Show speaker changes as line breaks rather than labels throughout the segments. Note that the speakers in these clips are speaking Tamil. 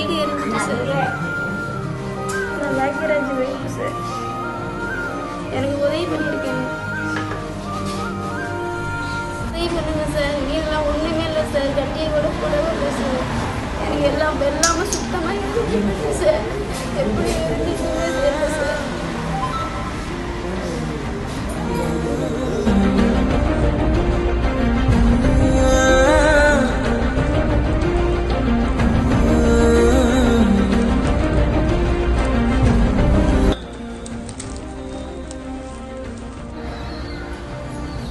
சார். நான் பாக்கியராஜ் வைப்பு சார். எனக்கு உதவி பண்ணியிருக்கேன் உதவி பண்ணுங்க சார். வீடெல்லாம் ஒன்றுமே இல்லை சார். கட்டியை கூட போடவே இல்லை சார். எனக்கு எல்லாம் எல்லாமே சுத்தமாக இருந்துச்சு சார். எப்படி இருந்துச்சு? சார்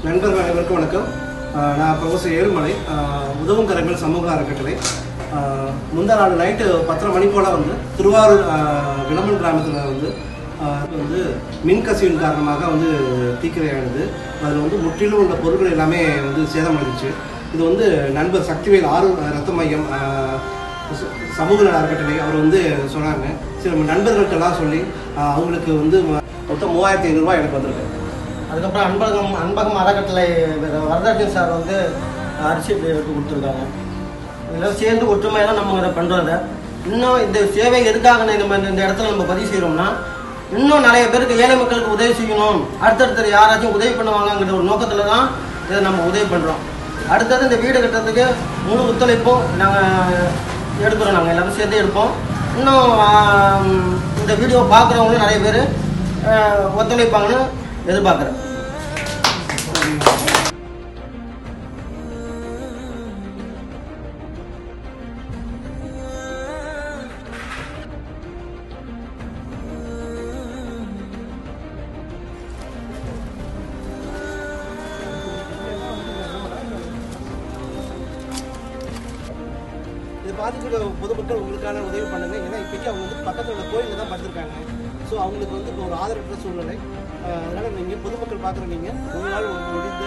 நண்பர்கள் அனைவருக்கும் வணக்கம். நான் ப்ரொஃபஸர் ஏழுமலை. ஆஹ் உதவும் கரங்கள் சமூக அறக்கட்டளை. முந்தா நாள் நைட்டு பத்தரை மணி போல் வந்து திருவாரூர் ஆஹ் விளம்பன் கிராமத்தில் வந்து வந்து மின்கசிவின் காரணமாக வந்து தீக்கிரையானது. அதில் வந்து முற்றிலும் உள்ள பொருட்கள் எல்லாமே வந்து சேதமடைஞ்சிச்சு. இது வந்து நண்பர் சக்திவேல் ஆறு ரத்த மையம் சமூக நல அறக்கட்டளை அவர் வந்து சொன்னாங்க. சரி நண்பர்களுக்கெல்லாம் சொல்லி அவங்களுக்கு வந்து மொத்தம் மூவாயிரத்தி ஐநூறுரூவா எனக்கு வந்திருக்கு.
அதுக்கப்புறம் அன்பகம் அன்பகம் அறக்கட்டளை வரதட்சணை சார் வந்து அரிசி எடுத்து கொடுத்துருக்காங்க. இதெல்லாம் சேர்ந்து ஒற்றுமையாக நம்ம இதை பண்ணுறத இன்னும் இந்த சேவை எதுக்காக நம்ம இந்த- இடத்துல நம்ம பதிவு செய்கிறோம்னா இன்னும் நிறைய பேருக்கு ஏழை மக்களுக்கு உதவி செய்யணும். அடுத்தடுத்த யாராச்சும் உதவி பண்ணுவாங்கங்கிற ஒரு நோக்கத்தில் தான் இதை நம்ம உதவி பண்ணுறோம் அடுத்தது இந்த வீடு கட்டுறதுக்கு முழு ஒத்துழைப்பும் நாங்கள் எடுக்கிறோம். நாங்கள் எல்லாரும் சேர்த்து எடுப்போம். இன்னும் இந்த வீடியோ பார்க்குறவங்களும் நிறைய பேர் ஒத்துழைப்பாங்கன்னு எதிர்பார்க்குறேன்.
இது பொதுமக்கள் உங்களுக்கான உதவி பண்ணுங்க. ஏன்னா இப்போக்கி அவங்க வந்து பக்கத்தில் உள்ள கோயிலில் தான் படுத்திருக்காங்க. ஸோ அவங்களுக்கு வந்து இப்போ ஒரு ஆதரவற்ற சூழ்நிலை. அதனால நீங்கள் பொதுமக்கள் பார்க்குற நீங்கள் உங்களால் உங்களுக்கு முடிந்த